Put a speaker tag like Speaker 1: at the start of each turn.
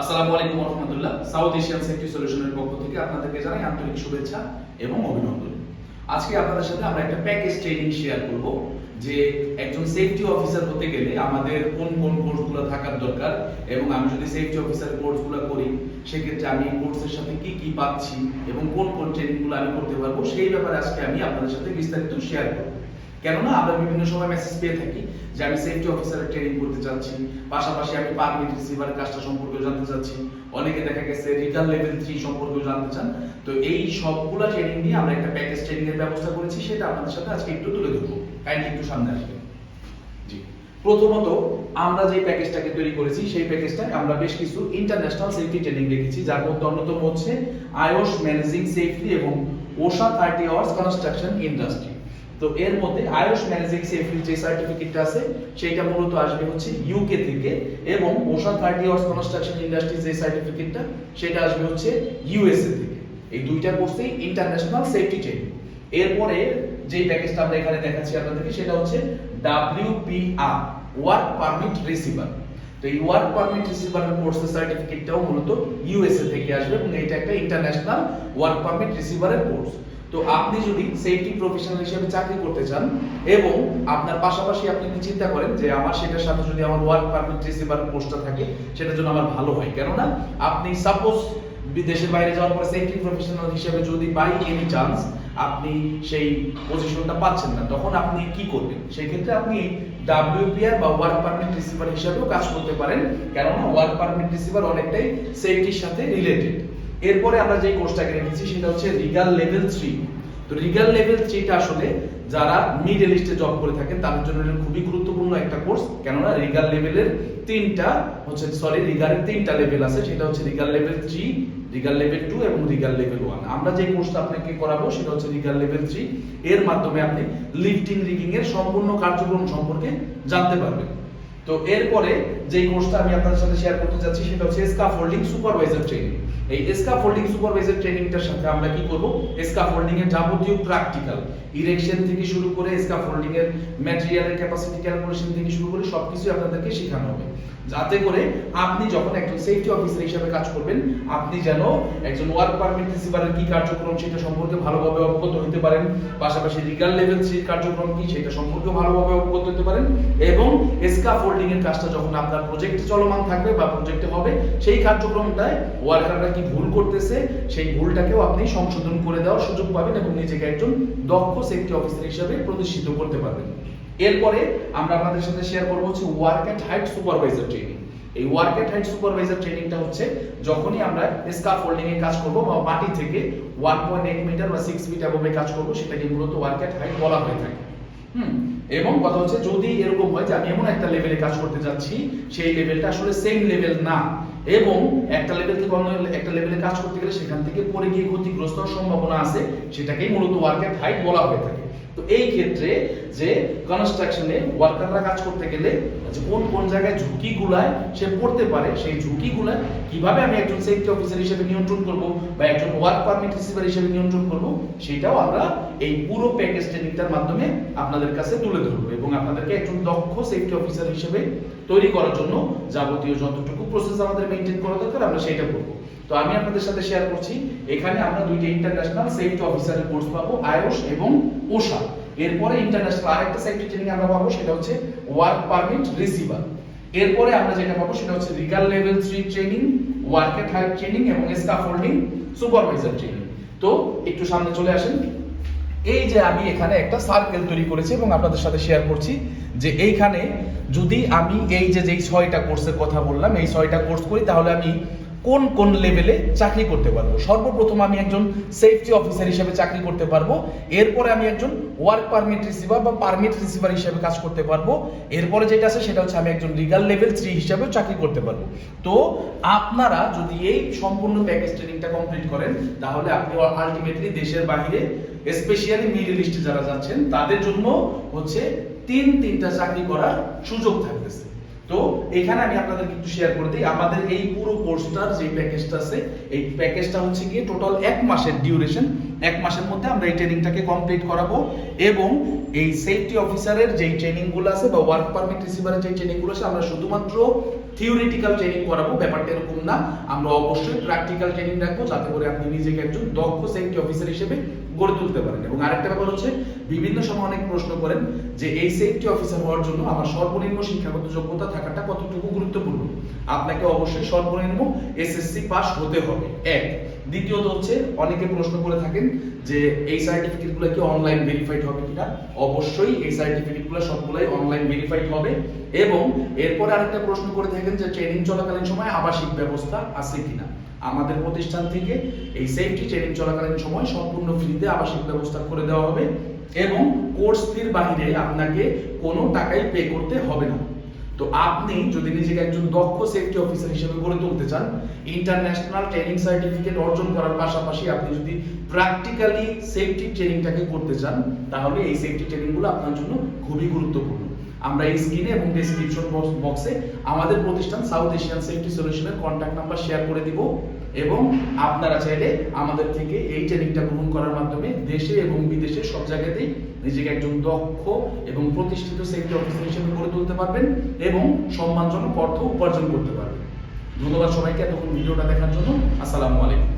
Speaker 1: আসসালামু আলাইকুম রহমতুল্লাহ সাউথ এশিয়ান সেফটি সলিউশনের পক্ষ থেকে আপনাদেরকে জানাই আন্তরিক শুভেচ্ছা এবং অভিনন্দন। আজকে আপনাদের সাথে আমরা একটা প্যাকেজ ট্রেনিং শেয়ার করব, যে একজন সেফটি অফিসার হতে গেলে আমাদের কোন কোন কোর্সগুলো থাকার দরকার এবং আমি যদি সেফটি অফিসার কোর্সগুলো করি, সেক্ষেত্রে আমি কোর্সের সাথে কি কি পাচ্ছি এবং কোন কোন ট্রেনিংগুলো আমি করতে পারব, সেই ব্যাপারে আজকে আমি আপনাদের সাথে বিস্তারিত শেয়ার করব। কেননা আমরা বিভিন্ন সময় মেসেজ পেয়ে থাকি যে আমি সেফটি অফিসারের ট্রেনিং করতে চাচ্ছি, পাশাপাশি আমি পারমিট রিসিভার কাজটা সম্পর্কে জানতে চাচ্ছি। অনেকে দেখা গেছে রিগাল লেভেল থ্রি সম্পর্কে জানতে চান। তো এই সবগুলা ট্রেনিং নিয়ে আমরা একটা প্যাকেজ ট্রেনিং এর ব্যবস্থা করেছি, সেটা আপনাদের সাথে আজকে একটু তুলে ধরবো। কাইন্ডলি একটু সামনে আসবে জি। প্রথমত আমরা যে প্যাকেজটাকে তৈরি করেছি, সেই প্যাকেজটায় আমরা বেশ কিছু ইন্টারন্যাশনাল সেফটি ট্রেনিং রেখেছি যার মধ্যে অন্যতম হচ্ছে আইওস ম্যানেজিং সেফটি এবং OSHA thirty hours construction industry তো এর মধ্যে আইওস ম্যানেজিং সেফটির যে সার্টিফিকেটটা আছে, সেইটা মূলত আসবে হচ্ছে ইউকে থেকে এবং OSHA thirty hours construction industry যে সার্টিফিকেটটা সেটা আসবে হচ্ছে ইউএসএ থেকে। এই দুইটা কোর্সেই ইন্টারন্যাশনাল সেফটি ট্রেনিং এরপরে যে প্যাকেজটা আমরা এখানে দেখাচ্ছি আপনাদেরকে, সেটা হচ্ছে ডাব্লিউপিআর ওয়ার্ক পারমিট রিসিভার তো এই ওয়ার্ক পারমিট রিসিভারের কোর্সের সার্টিফিকেটটাও মূলত ইউএসএ থেকে আসবে এবং এটা একটা ইন্টারন্যাশনাল ওয়ার্ক পারমিট রিসিভারের কোর্স তো আপনি যদি সেফটি প্রফেশনাল হিসেবে চাকরি করতে চান, এবং আপনার পাশাপাশি আপনি যদি চিন্তা করেন যে আমার সেটার সাথে যদি আমার ওয়ার্ক পারমিট রিসিভার পোস্টটা থাকে, সেটার জন্য আমার ভালো হয়? কেননা আপনি সাপোজ বিদেশের বাইরে যাওয়ার পরে সেফটি প্রফেশনাল হিসেবে যদি বাই এনি চান্স আপনি সেই পজিশনটা পাচ্ছেন না, তখন আপনি কি করবেন? সেই ক্ষেত্রে আপনি ডাব্লিউপিআর বা ওয়ার্ক পারমিট রিসিভার হিসেবেও কাজ করতে পারেন। কেননা ওয়ার্ক পারমিট রিসিভার অনেকটাই সেফটির সাথে রিলেটেড এরপরে আমরা যে কোর্সটাকে রেখেছি সেটা হচ্ছে রিগাল লেভেল থ্রি তো রিগাল লেভেল থ্রিটা আসলে যারা মিডল ইস্টে জব করে থাকেন, তাদের জন্য এটা খুবই গুরুত্বপূর্ণ একটা কোর্স কেননা রিগাল লেভেলের তিনটা হচ্ছে সরি রিগালের তিনটা লেভেল আছে। সেটা হচ্ছে regal level three regal level two এবং রিগাল লেভেল ওয়ান আমরা যে কোর্সটা আপনাকে করাবো, সেটা হচ্ছে রিগাল লেভেল থ্রি এর মাধ্যমে আপনি লিফটিং রিগিং এর সম্পূর্ণ কার্যক্রম সম্পর্কে জানতে পারবেন। তো এরপরে যে কোর্সটা আমি আপনাদের সাথে শেয়ার করতে যাচ্ছি, সেটা হচ্ছে স্কাফোল্ডিং সুপারভাইজার ট্রেনিং এই স্কাফোল্ডিং সুপারভাইজার ট্রেনিংটার সাথে আমরা কি করব? স্কাফোল্ডিং এর যাবতীয় প্র্যাকটিক্যাল ইরেকশন থেকে শুরু করে স্কাফোল্ডিং এর ম্যাটেরিয়ালের ক্যাপাসিটি ক্যালকুলেশন থেকে শুরু করে সবকিছু আপনাদেরকে শেখানো হবে। যাতে করে আপনি যখন একজন সেফটি অফিসার হিসেবে কাজ করবেন, আপনি যেন একজন ওয়ার্ক পারমিট রিসিভারের কি কার্যক্রম, সেটা সম্পর্কে ভালোভাবে অবগত হতে পারেন, পাশাপাশি লিগাল লেভেল থ্রির কার্যক্রম কি, সেটা সম্পর্কে ভালোভাবে অবগত হতে পারেন, এবং স্কাফোল্ডিং এর কাজটা যখন আপনার প্রজেক্টে চলমান থাকবে বা প্রজেক্টে হবে, সেই কার্যক্রমটায় ওয়ার্কাররা কি ভুল করতেছে, সেই ভুলটাকেও আপনি সংশোধন করে দেওয়ার সুযোগ পাবেন এবং নিজেকে একজন দক্ষ সেফটি অফিসার হিসেবে প্রতিষ্ঠিত করতে পারবেন। এরপরে আমরা আপনাদের সাথে শেয়ার করব হচ্ছে work at height supervisor training এই ওয়ার্ক এট হাইট সুপারভাইজার ট্রেনিংটা হচ্ছে যখনই আমরা স্কাফ হোল্ডিং এ কাজ করব বা মাটি থেকে 1.8 মিটার বা 6 ফিট অ্যাবভে কাজ করব, সেটাকে মূলত ওয়ার্ক এট হাইট বলা হয়ে থাকে। হুম? এবং কথা হচ্ছে, যদি এরকম হয় যে আমি এমন একটা লেভেলে কাজ করতে যাচ্ছি, সেই লেভেলটা আসলে সেম লেভেল না। এবং একটা লেভেল থেকে অন্য একটা লেভেলে কাজ করতে গেলে সেখান থেকে পড়ে গিয়ে ক্ষতিগ্রস্ত হওয়ার সম্ভাবনা আছে, সেটাকেই মূলত ওয়ার্ক এট হাইট বলা হয়ে থাকে। তো এই ক্ষেত্রে যে কনস্ট্রাকশনে ওয়ার্কাররা কাজ করতে গেলে যে কোন কোন জায়গায় ঝুঁকিগুলায় সে পড়তে পারে, সেই ঝুঁকিগুলা কীভাবে আমি একজন সেফটি অফিসার হিসেবে নিয়ন্ত্রণ করব বা একজন ওয়ার্ক পারমিট রিসিভার হিসেবে নিয়ন্ত্রণ করব, সেটাও আমরা এই পুরো প্যাকেজ ট্রেনিংটার মাধ্যমে আপনাদের কাছে তুলে ধরবো এবং আপনাদেরকে একজন দক্ষ সেফটি অফিসার হিসেবে তৈরি করার জন্য যাবতীয় যতটুকু প্রসেস আমাদের মেনটেন করা দরকার, আমরা সেটা করব। তো আমি আপনাদের সাথে শেয়ার করছি, এখানে আমরা দুইটা ইন্টারন্যাশনাল সেফটি অফিসারের কোর্স পাবো, আয়ুষ এবং ওশা এরপরে ইন্টারন্যাশনাল আরেকটা সেফটি ট্রেনিং আমরা পাবো, সেটা হচ্ছে ওয়ার্ক পারমিট রিসিভার এরপরে আমরা যেটা পাবো, সেটা হচ্ছে regal level 3 training work at height training এবং স্কাফোল্ডিং সুপারভাইজার ট্রেনিং তো একটু সামনে চলে আসেন। এই যে আমি এখানে একটা সার্কেল তৈরি করেছি এবং আপনাদের সাথে শেয়ার করছি যে এইখানে যদি আমি এই যে, যেই ছয়টা কোর্সের কথা বললাম, এই ছয়টা কোর্স করি, তাহলে আমি কোন কোন লেভেলে চাকরি করতে পারব? সর্বপ্রথম আমি একজন সেফটি অফিসার হিসেবে চাকরি করতে পারব। এরপরে আমি একজন ওয়ার্ক পারমিট রিসিভার বা পারমিট রিসিভার হিসেবে কাজ করতে পারব। এরপরে যেটা আছে সেটা হচ্ছে আমি একজন লিগাল লেভেল থ্রি হিসেবেও চাকরি করতে পারব। তো আপনারা যদি এই সম্পূর্ণ প্যাকেজ ট্রেনিংটা কমপ্লিট করেন, তাহলে আপনি আলটিমেটলি দেশের বাইরে স্পেশালি মিডল ইস্টে যারা যাচ্ছেন, তাদের জন্য হচ্ছে তিন তিনটা চাকরি করার সুযোগ থাকতেছে। তো এখানে আমি আপনাদের একটু শেয়ার করে দিই। আমাদের এই পুরো কোর্সটার যে প্যাকেজটা আছে, এই প্যাকেজটা হচ্ছে গিয়ে টোটাল এক মাসের ডিউরেশন এক মাসের মধ্যে আমরা এই ট্রেনিংটাকে কমপ্লিট করাবো এবং এই সেফটি অফিসারের যেই ট্রেনিংগুলো আছে বা ওয়ার্ক পারমিট রিসিভারের যে ট্রেনিংগুলো আছে, আমরা শুধুমাত্র থিওরিটিক্যাল ট্রেনিং করাবো, ব্যাপারটা এরকম না। আমরা অবশ্যই প্র্যাকটিক্যাল ট্রেনিং রাখব, যাতে করে আপনি নিজেকে একজন দক্ষ সেফটি অফিসার হিসেবে গড়ে তুলতে পারেন। এবং আরেকটা ব্যাপার হচ্ছে, বিভিন্ন সময় অনেক প্রশ্ন করেন যে এই সেফটি অফিসার হওয়ার জন্য আমার সর্বনিম্ন শিক্ষাগত যোগ্যতা থাকাটা কতটুকু গুরুত্বপূর্ণ? আপনাকে অবশ্যই সর্বনিম্ন এসএসসি পাস হতে হবে। এক। দ্বিতীয়ত হচ্ছে, অনেকে প্রশ্ন করে থাকেন যে এই সার্টিফিকেটগুলো কি অনলাইন ভেরিফাইড হবে কিনা? অবশ্যই এই সার্টিফিকেটগুলো সবগুলাই অনলাইন ভেরিফাইড হবে। এবং এরপরে আরেকটা প্রশ্ন করে থাকেন যে ট্রেনিং চলাকালীন সময় আবাসিক ব্যবস্থা আছে কিনা? আমাদের প্রতিষ্ঠান থেকে এই সেফটি ট্রেনিং চলাকালীন সময় সম্পূর্ণ ফ্রিতে আবাসিক ব্যবস্থা করে দেওয়া হবে এবং কোর্স ফির বাইরে আপনাকে কোনো টাকাই পে করতে হবে না। তো আপনি যদি নিজেকে একজন দক্ষ সেফটি অফিসার হিসেবে গড়ে তুলতে চান ইন্টারন্যাশনাল ট্রেনিং সার্টিফিকেট অর্জন করার পাশাপাশি আপনি যদি প্র্যাকটিক্যালি সেফটি ট্রেনিংটাকে করতে চান, তাহলে এই সেফটি ট্রেনিংগুলো আপনার জন্য খুবই গুরুত্বপূর্ণ। আমরা এই স্ক্রিনে এবং ডেসক্রিপশন বক্সে আমাদের প্রতিষ্ঠান সাউথ এশিয়ান সেফটি সলিউশনের কন্ট্যাক্ট নাম্বার শেয়ার করে দিব। এবং আপনারা চাইলে আমাদের থেকে এই ট্রেনিংটা গ্রহণ করার মাধ্যমে দেশে এবং বিদেশে সব জায়গাতেই নিজেকে একজন দক্ষ এবং প্রতিষ্ঠিত সেক্টর অফিসার হিসেবে গড়ে তুলতে পারবেন এবং সম্মানজনক অর্থ উপার্জন করতে পারবেন। ধন্যবাদ সবাইকে এতক্ষণ ভিডিওটা দেখার জন্য। আসসালামু আলাইকুম।